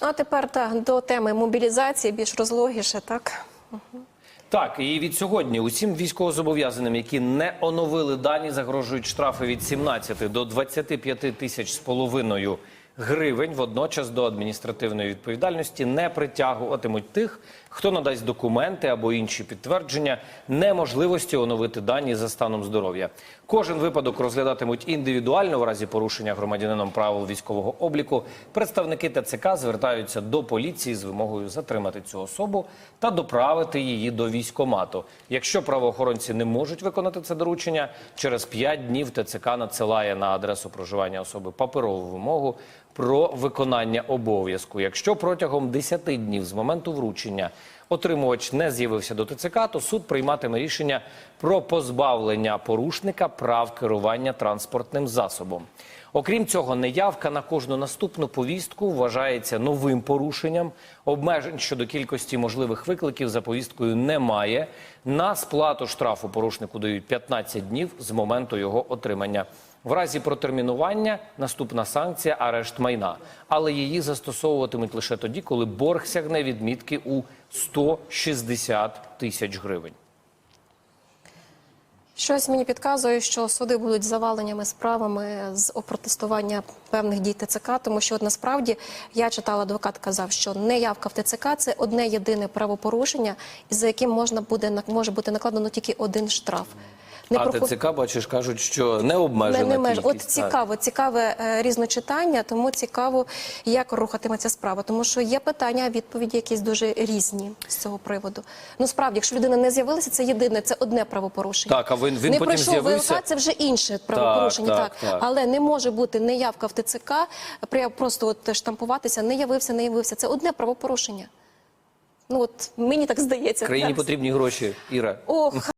А тепер так, до теми мобілізації більш розлогіше, так? Так, і від сьогодні усім військовозобов'язаним, які не оновили дані, загрожують штрафи від 17 до 25 тисяч з половиною гривень. Водночас до адміністративної відповідальності не притягуватимуть тих, хто надасть документи або інші підтвердження неможливості оновити дані за станом здоров'я. Кожен випадок розглядатимуть індивідуально в разі порушення громадянином правил військового обліку. Представники ТЦК звертаються до поліції з вимогою затримати цю особу та доправити її до військомату. Якщо правоохоронці не можуть виконати це доручення, через 5 днів ТЦК надсилає на адресу проживання особи паперову вимогу про виконання обов'язку. Якщо протягом 10 днів з моменту вручення отримувач не з'явився до ТЦК, то суд прийматиме рішення про позбавлення порушника прав керування транспортним засобом. Окрім цього, неявка на кожну наступну повістку вважається новим порушенням. Обмежень щодо кількості можливих викликів за повісткою немає. На сплату штрафу порушнику дають 15 днів з моменту його отримання. В разі протермінування наступна санкція арешт майна, але її застосовуватимуть лише тоді, коли борг сягне відмітки у 160 тисяч гривень. Щось мені підказує, що суди будуть заваленнями справами з опротестування певних дій ТЦК, тому що насправді я читала, адвокат казав, що неявка в ТЦК це одне єдине правопорушення, за яким можна буде може бути накладено тільки один штраф. Не а прохо- ТЦК, бачиш, кажуть, що не обмежена не, не меж. От кількість. Так. цікаво, цікаве е, різночитання, тому цікаво, як рухатиметься справа. Тому що є питання, а відповіді якісь дуже різні з цього приводу. Ну справді, якщо людина не з'явилася, це єдине, це одне правопорушення. Так, а він- він не потім пройшов? ВЛК, це вже інше правопорушення. так, так. але не може бути неявка в ТЦК, просто от штампуватися, не явився, не явився. Це одне правопорушення. Ну от мені так здається. Країні Зараз. потрібні гроші, Іра. Ох.